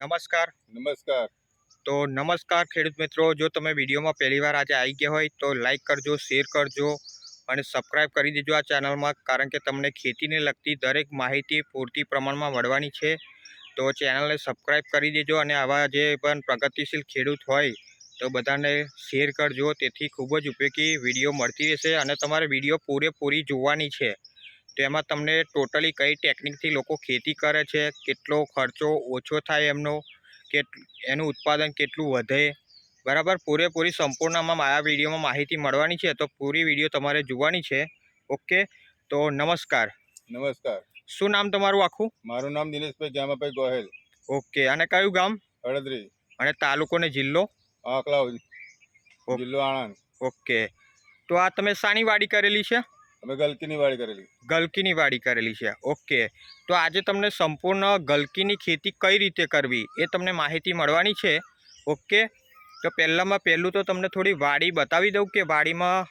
નમસ્કાર. નમસ્કાર. તો નમસ્કાર ખેડૂત મિત્રો જો તમે વિડીયોમાં પહેલી વાર આજે આવી ગયા હોય તો લાઈક કરજો શેર કરજો અને સબસ્ક્રાઈબ કરી દેજો આ ચેનલમાં કારણ કે તમને ખેતીને લગતી દરેક માહિતી પૂરતી પ્રમાણમાં મળવાની છે. તો ચેનલને સબસ્ક્રાઈબ કરી દેજો અને આવા જે પણ પ્રગતિશીલ ખેડૂત હોય તો બધાને શેર કરજો. તેથી ખૂબ જ ઉપયોગી વીડિયો મળતી રહેશે અને તમારે વીડિયો પૂરેપૂરી જોવાની છે. તો એમાં તમને ટોટલી કઈ ટેકનિકથી લોકો ખેતી કરે છે કેટલો ખર્ચો ઓછો થાય એમનો કે એનું ઉત્પાદન કેટલું વધે બરાબર? પૂરેપૂરી સંપૂર્ણમાં આ વિડીયોમાં માહિતી મળવાની છે તો પૂરી વીડિયો તમારે જોવાની છે. ઓકે? તો નમસ્કાર. નમસ્કાર. શું નામ તમારું આખું? મારું નામ દિનેશભાઈ જામાભાઈ ગોહેલ. ઓકે અને કયું ગામ? હળદરી. અને તાલુકો ને જિલ્લો? આંકલાવ જિલ્લો આણંદ. ઓકે. તો આ તમે શાની વાડી કરેલી છે? અમે ગલકીની વાડી કરેલી. ગલકીની વાડી કરેલી છે. ઓકે. તો આજે તમને સંપૂર્ણ ગલકીની ખેતી કઈ રીતે કરવી એ તમને માહિતી મળવાની છે. ઓકે. તો પહેલાંમાં પહેલું તો તમને થોડી વાડી બતાવી દઉં કે વાડીમાં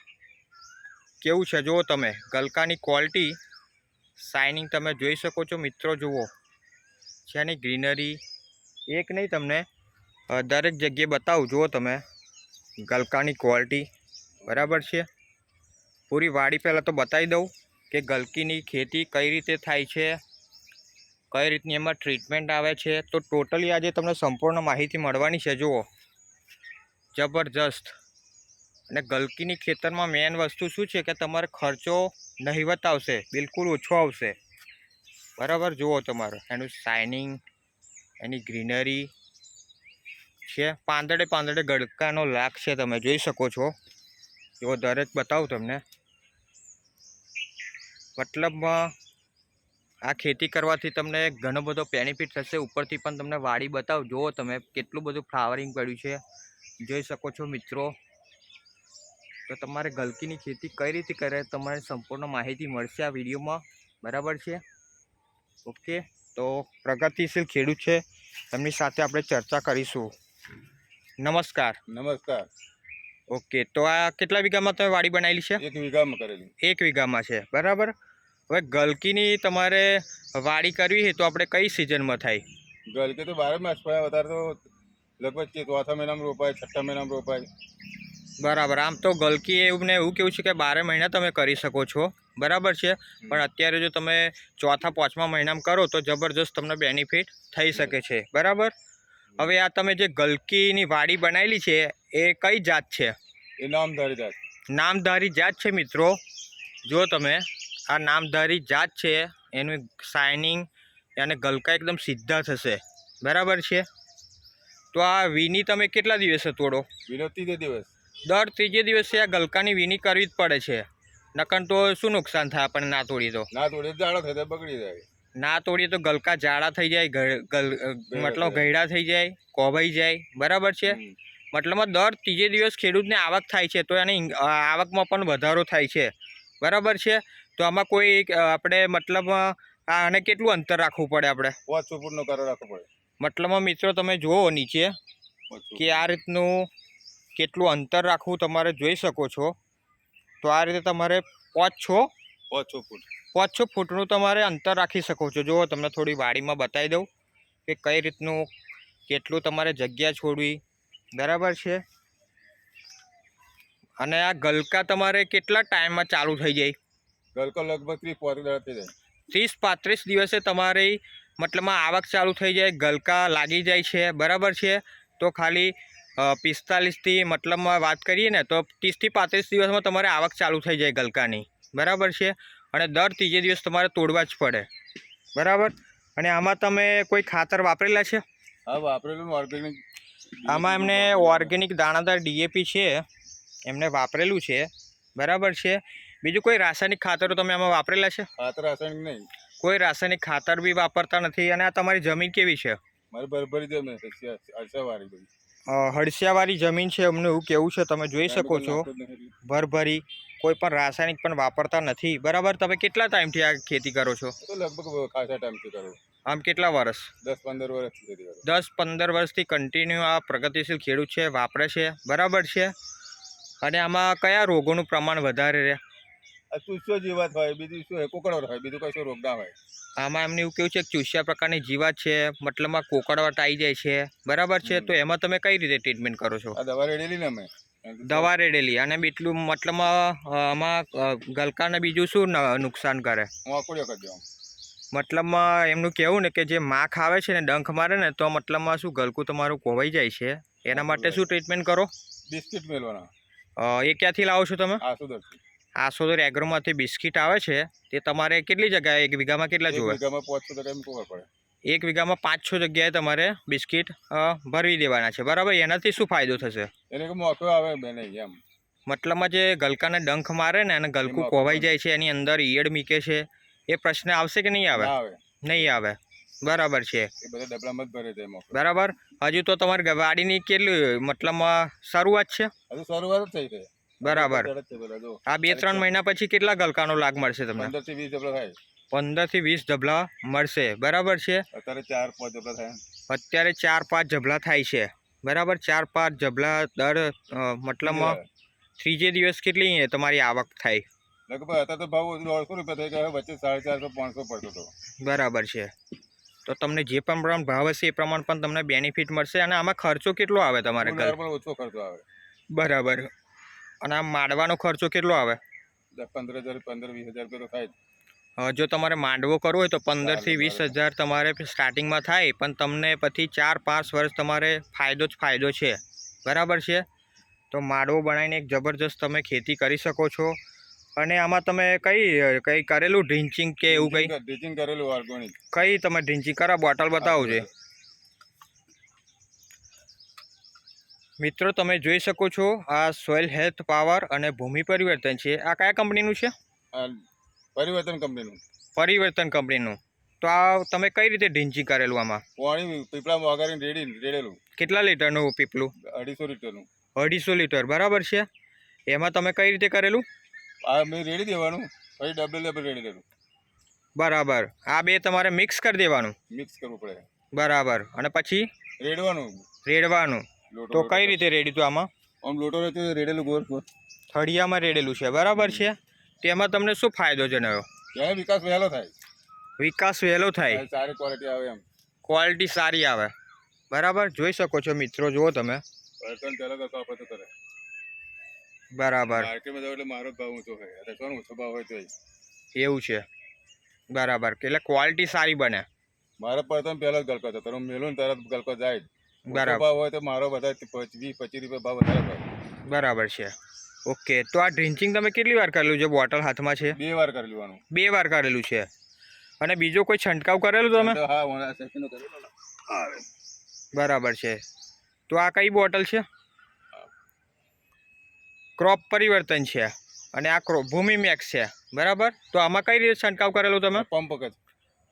કેવું છે. જુઓ તમે, ગલકાની ક્વોલિટી શાઇનિંગ તમે જોઈ શકો છો મિત્રો, જુઓ. છે એની ગ્રીનરી એક નહીં, તમને દરેક જગ્યાએ બતાવું. જુઓ તમે, ગલકાની ક્વોલિટી બરાબર છે. પૂરી વાડી પહેલાં તો બતાવી દઉં કે ગલકીની ખેતી કઈ રીતે થાય છે, કઈ રીતની એમાં ટ્રીટમેન્ટ આવે છે. તો ટોટલી આજે તમને સંપૂર્ણ માહિતી મળવાની છે, જુઓ. જબરજસ્ત. અને ગલકીની ખેતરમાં મેન વસ્તુ શું છે કે તમારે ખર્ચો નહીવત આવશે, બિલકુલ ઓછો આવશે. બરાબર? જુઓ તમારો. એનું શાઇનિંગ એની ગ્રીનરી છે. પાંદડે પાંદડે ગળકાનો લાખ છે, તમે જોઈ શકો છો. એવો દરેક બતાવું તમને. મતલબમાં આ ખેતી કરવાથી તમને ઘણો બધો બેનિફિટ થશે. ઉપરથી પણ તમને વાડી બતાવ. જુઓ તમે કેટલું બધું ફ્લાવરિંગ પડ્યું છે. જોઈ શકો છો મિત્રો. તો તમારે ગલકીની ખેતી કઈ રીતે કરે તમારે સંપૂર્ણ માહિતી મળશે આ વિડીયોમાં. બરાબર છે? ઓકે. તો પ્રગતિશીલ ખેડૂત છે. એમની સાથે આપણે ચર્ચા કરીશું. નમસ્કાર. નમસ્કાર. ઓકે. તો આ કેટલા વીઘામાં તમે વાડી બનાવેલી છે? એક વીઘામાં કરેલી. એક વીઘામાં છે. બરાબર? હવે ગલકીની તમારે વાડી કરવી છે તો આપણે કઈ સિઝનમાં થાય? ગલકી તો બારે માસ પડ્યા વધારે તો લગભગ ચોથા મહિનામાં રોપાય છઠ્ઠા મહિનામાં રોપાય. બરાબર આમ તો ગલકી એવું ને એવું કેવું છે કે બારે મહિના તમે કરી શકો છો. બરાબર છે? પણ અત્યારે જો તમે ચોથા પાંચમા મહિનામાં કરો તો જબરજસ્ત તમને બેનિફિટ થઈ શકે છે. બરાબર? હવે આ તમે જે ગલકીની વાડી બનાવેલી છે એ કઈ જાત છે? એ નામધારી જાત. નામધારી જાત છે મિત્રો. જો તમે આ નામધારી જાત છે. એનું શાઇનિંગ અને ગલકા એકદમ સીધા થશે. બરાબર છે? તો આ વીની તમે કેટલા દિવસે તોડો? ત્રીજે દિવસ. દર ત્રીજે દિવસે આ ગલકાની વીની કરવી જ પડે છે. નકર તો શું નુકસાન થાય આપણને ના તોડીએ તો? ના તોડી જાડો થાય બગડી જાય. ના તોડીએ તો ગલકા જાડા થઈ જાય મતલબ ગયડા થઈ જાય કોભાઈ જાય. બરાબર છે? મતલબમાં દર ત્રીજે દિવસ ખેડૂતને આવક થાય છે તો એની આવકમાં પણ વધારો થાય છે. બરાબર છે? તો આમાં કોઈ આપણે મતલબ આને કેટલું અંતર રાખવું પડે આપણે? ઓછું ફૂટનો કરો રાખવો પડે. મતલબમાં મિત્રો તમે જુઓ નીચે કે આ રીતનું કેટલું અંતર રાખવું તમારે જોઈ શકો છો. તો આ રીતે તમારે પાંચ છ પાંચ ફૂટ પાંચ છ ફૂટનું તમારે અંતર રાખી શકો છો. જુઓ તમને થોડી વાડીમાં બતાવી દઉં કે કઈ રીતનું કેટલું તમારે જગ્યા છોડવી. બરાબર છે? અને આ ગલકા તમારે કેટલા ટાઈમમાં ચાલુ થઈ જાય? ગલકો લગભગ ત્રીસ પોત્રીસ થઈ જાય ત્રીસ પાંત્રીસ દિવસે તમારી મતલબમાં આવક ચાલુ થઈ જાય ગલકા લાગી જાય છે બરાબર છે? તો ખાલી પિસ્તાલીસથી મતલબમાં વાત કરીએ ને તો ત્રીસથી પાંત્રીસ દિવસમાં તમારે આવક ચાલુ થઈ જાય ગલકાની બરાબર છે? અને દર ત્રીજે દિવસ તમારે તોડવા જ પડે બરાબર? અને આમાં તમે કોઈ ખાતર વાપરેલા છે? હા વાપરેલું ઓર્ગેનિક આમાં એમને ઓર્ગેનિક દાણાદાર ડીએપી છે એમને વાપરેલું છે બરાબર છે? બીજું કોઈ રાસાયણિક ખાતરો તમે આમાં વાપરેલા છે? ખાતર રાસાયણિક નહીં. કોઈ રાસાયણિક ખાતર બી વાપરતા નથી અને આ તમારી જમીન કેવી છે? મારે ભરભરી જમે અરસાવાળી બધી. હળસિયાવાળી જમીન છે અમને એવું કેવું છે તમે જોઈ શકો છો. ભરભરી કોઈ પણ રાસાયણિક પણ વાપરતા નથી. બરાબર તમે કેટલા ટાઈમથી આ ખેતી કરો છો? લગભગ ખાસા ટાઈમથી કરો. આમ કેટલા વર્ષ? દસ પંદર વર્ષથી દસ પંદર વર્ષથી કન્ટિન્યુ આ પ્રગતિશીલ ખેડૂત છે વાપરે છે. બરાબર છે? અને આમાં કયા રોગોનું પ્રમાણ વધારે રહે? ચૂસ્યો જીવાત હોય બીજું શું હોય કોકડો હોય બીજું કશું રોગ ના હોય. આમાં એમને એવું કેવું છે કે ચૂસ્યા પ્રકારની જીવાત છે મતલબમાં કોકડવાટ આવી જાય છે બરાબર છે? તો એમાં તમે કઈ રીતે ટ્રીટમેન્ટ કરો છો? આ દવા રેડેલી ને અમે. દવા રેડેલી અને બીટલું મતલબમાં આમાં ગલકાને બીજું શું નુકસાન કરે? મતલબમાં એમનું કહેવું ને કે જે માખ આવે છે ને ડંખ મારે ને તો મતલબમાં શું ગલકું તમારું કોવાઈ જાય છે? એના માટે શું ટ્રીટમેન્ટ કરો? બિસ્કિટ મેળવાના એ ક્યાંથી લાવો છો તમે? આ દર્શી આસોદર એગ્રોમાંથી બિસ્કિટ આવે છે? તે તમારે કેટલી જગ્યાએ? એક વીઘામાં કેટલા જોવે વીઘામાં પાંચસો ટકા એમ ખબર પડે. એક વીઘામાં પાંચ છ જગ્યાએ તમારે બિસ્કિટ ભરવી દેવાના છે. બરાબર? એનાથી શું ફાયદો થશે? એને કે આવે બે એમ. મતલબમાં જે ગલકાને ડંખ મારે ને અને ગલકું કોવાઈ જાય છે એની અંદર ઈયળ મીકે છે એ પ્રશ્ન આવશે કે નહીં આવે? આવે. નહીં આવે. બરાબર છે. બરાબર? હજુ તો તમારી ગાડીની કેટલી મતલબમાં શરૂઆત છે? શરૂઆત થઈ છે. બરાબર. આ બે ત્રણ મહિના પછી કેટલા ગલકાનો લાગ મળશે તમને? પંદરથી વીસ થાય. જબલા મળશે. બરાબર છે? અત્યારે ચાર પાંચ ડબલા થાય. અત્યારે ચાર પાંચ જબલા થાય છે. બરાબર? ચાર પાંચ જબલા દર મતલબ મતલબમાં ત્રીજે દિવસ કેટલી તમારી આવક થાય? લગભગ અત્યારે તો ભાવ દોઢસો રૂપિયા થઈ ગયા વચ્ચે સાડા ચારસો પાંચસો પડતો હતો. બરાબર છે. તો તમને જે પણ પ્રમાણ ભાવ હશે એ પ્રમાણે પણ તમને બેનિફિટ મળશે અને આમાં ખર્ચો કેટલો આવે તમારે ઓછો ખર્ચો આવે. બરાબર. અને આ માંડવાનો ખર્ચો કેટલો આવે? પંદર હજાર પંદર વીસ હજાર રૂપિયા તો થાય જ. જો તમારે માંડવો કરવો હોય તો પંદરથી વીસ હજાર. તમારે સ્ટાર્ટિંગમાં થાય પણ તમને પછી ચાર પાંચ વર્ષ તમારે ફાયદો જ ફાયદો છે. બરાબર છે? તો માંડવો બનાવીને એક જબરજસ્ત તમે ખેતી કરી શકો છો. અને આમાં તમે કઈ કઈ કરેલું? ડ્રિંચિંગ કે એવું કંઈ? ટીચિંગ કરેલું ઓર્ગોનિક કઈ તમે ડ્રિંચિંગ કરા બોટલ બતાવો છે મિત્રો તમે જોઈ શકો છો આ સોઇલ હેલ્થ પાવર અને ભૂમિ પરિવર્તન છે. આ કયા કંપનીનું છે? પરિવર્તન કંપનીનું પરિવર્તન કંપનીનું તો આ તમે કઈ રીતે ઢીંચી કરેલું આમાં? પાણી પીપળામાં વગાડીને રેડી રેડેલું. કેટલા લીટરનું પીપળું? અઢીસો લીટરનું. અઢીસો લીટર. બરાબર છે. એમાં તમે કઈ રીતે કરેલું? આ મેં રેડી દેવાનું પછી ડબલ ડબલ રેડી દેવાનું બરાબર. આ બે તમારે મિક્સ કરી દેવાનું. મિક્સ કરવું પડે. બરાબર. અને પછી? રેડવાનું. રેડવાનું. તો કઈ રીતે રેડી તો આમાં? આમ લોટો રહે રેડેલું ગોળ ગોળ. થળિયામાં રેડેલું છે બરાબર છે? તેમાં તમને શું ફાયદો જણાવ્યો ત્યાં વિકાસ વહેલો થાય. વિકાસ વહેલો થાય. સારી ક્વોલિટી આવે એમ. ક્વોલિટી સારી આવે. બરાબર? જોઈ શકો છો મિત્રો જુઓ તમે. બરાબર. એવું છે. બરાબર. એટલે ક્વોલિટી સારી બને. મારે પડતો પહેલો જ ગલકો હતો. તો મેલું તરત ગલકો જાય બરાબર. હોય તો મારો બધા વીસ પચીસ રૂપિયા ભાવ વધારે બરાબર છે. ઓકે તો આ ડ્રિંચિંગ તમે કેટલી વાર કરેલું છે? બોટલ હાથમાં છે? બે વાર કરેલું બે વાર કરેલું છે. અને બીજો કોઈ છંટકાવ કરેલું તમે? હા. બરાબર છે. તો આ કઈ બોટલ છે? ક્રોપ પરિવર્તન છે. અને આ ભૂમિ મેક્સ છે. બરાબર? તો આમાં કઈ રીતે છંટકાવ કરેલો તમે? પંપ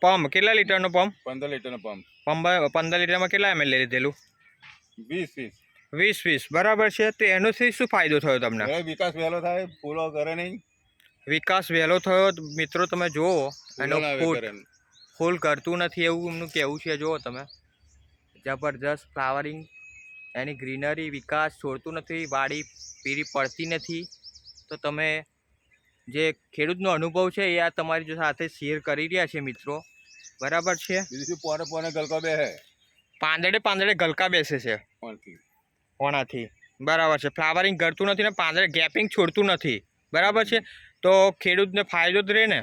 પંપ કેટલા લીટરનો પંપ પંદર લીટરનો પંપ પંપ પંદર લીટરમાં કેટલા એમએલ લીધેલું? વીસ વીસ. વીસ વીસ. બરાબર છે તો એનોથી શું ફાયદો થયો તમને? વિકાસ વહેલો થાય ફૂલો કરે નહીં. વિકાસ વહેલો થયો મિત્રો તમે જુઓ એનો ફૂલો. ફૂલ કરતું નથી એવું એમનું કહેવું છે જુઓ તમે. જબરજસ્ત ફ્લાવરિંગ એની ગ્રીનરી વિકાસ છોડતું નથી વાડી પીરી પડતી નથી. તો તમે જે ખેડૂતનો અનુભવ છે એ આ તમારી જો સાથે શેર કરી રહ્યા છે મિત્રો. બરાબર છે? બીજું પોરે પોરે બે પાંદડે પાંદડે ગલકા બેસે છે. ઓણાથી. બરાબર છે. ફ્લાવરિંગ કરતું નથી ને પાંદડે ગેપિંગ છોડતું નથી. બરાબર છે? તો ખેડૂતને ફાયદો જ રહે ને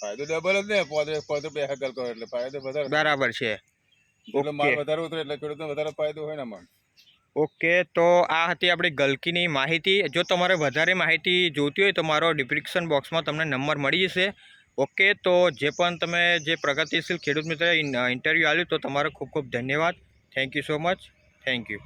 ફાયદો ડબલ જ ને. પોતે પોતે બે ગલકો એટલે ફાયદો વધારે બરાબર છે. એટલે માલ. વધારે ઉતરે એટલે ખેડૂતને વધારે ફાયદો હોય ને આમાં ઓકે, તો આ હતી આપણી ગલકીની માહિતી. જો તમારે વધારે માહિતી જોઈતી હોય તો મારો ડિસ્ક્રિપ્શન બોક્સમાં તમને નંબર મળી જશે. ઓકે, તો જે પણ તમે જે પ્રગતિશીલ ખેડૂત મિત્ર ઇન્ટરવ્યૂ આવ્યું તો તમારો ખૂબ ખૂબ ધન્યવાદ. Thank you so much thank you